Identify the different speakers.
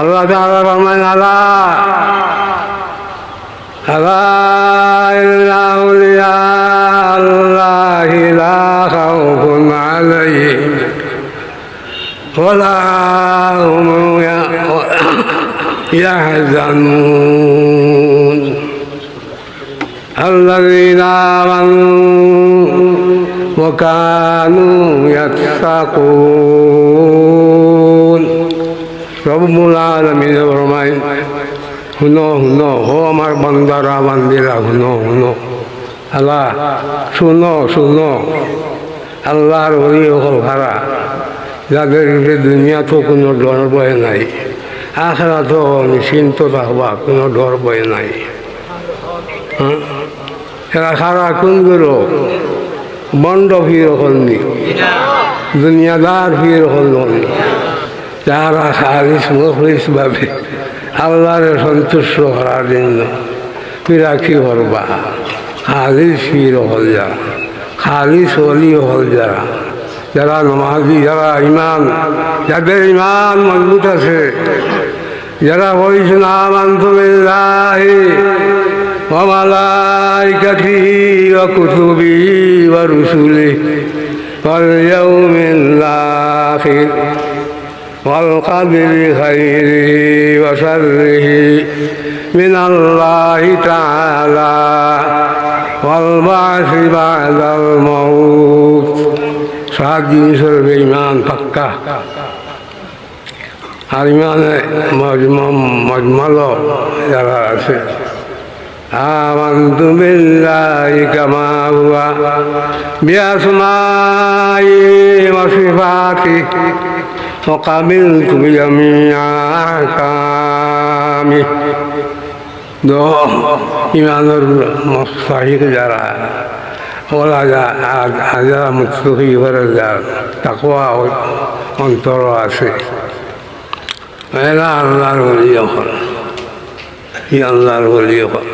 Speaker 1: الله تعالى رحمن الله فلا إلا أولياء الله لا خوف عليهم ولا هم يحزنون. الذين آمنوا وكانوا يتقون. রব্বুল আলমিন ফরমায় শুনো শুনো হো আমার বান্দারা, বান্দিরা শুনো শুনো আল্লাহ, শুনো শুনো। আল্লাহর হরি হল ভাড়া যাদের উপরে দুনিয়া কোনো ডর ভয় নাই আখরা তো নিশ্চিন্ত থাকবা কোনো ডর ভয় নাই। হ্যাঁ? এরা খারা কোনগুলো বন্ড ভিড় হলনি দুনিয়াদার ভিড় হলনি যারা খালিস মুখলিস ভাবে আল্লাহরে সন্তুষ্ট করার জন্য পীরা কি করবা খালিস পীর হল যারা খালিস হলি হল যারা যারা নমাজি যারা ইমান যাদের ইমান মজবুত আছে যারা বলছেন আমান্তমিল্লাহি وملائكته وكتبه ورسله واليوم الآخر والقدر خيره وشره من الله تعالى والبعث بعد الموت সাত জিনিসের ইমান পাক্কা আর ইমানে মজমাল যারা আছে آمنت بالله كما هو بأسمائه وصفاته وقبلت بجميع أحكامه দো ইমানের মস্তাহিক যারা ওরা যারা মুক্তি করে যার তাকুয়া অন্তর আছে এরা আল্লাহর বলি হল ই আল্লাহর বলি হল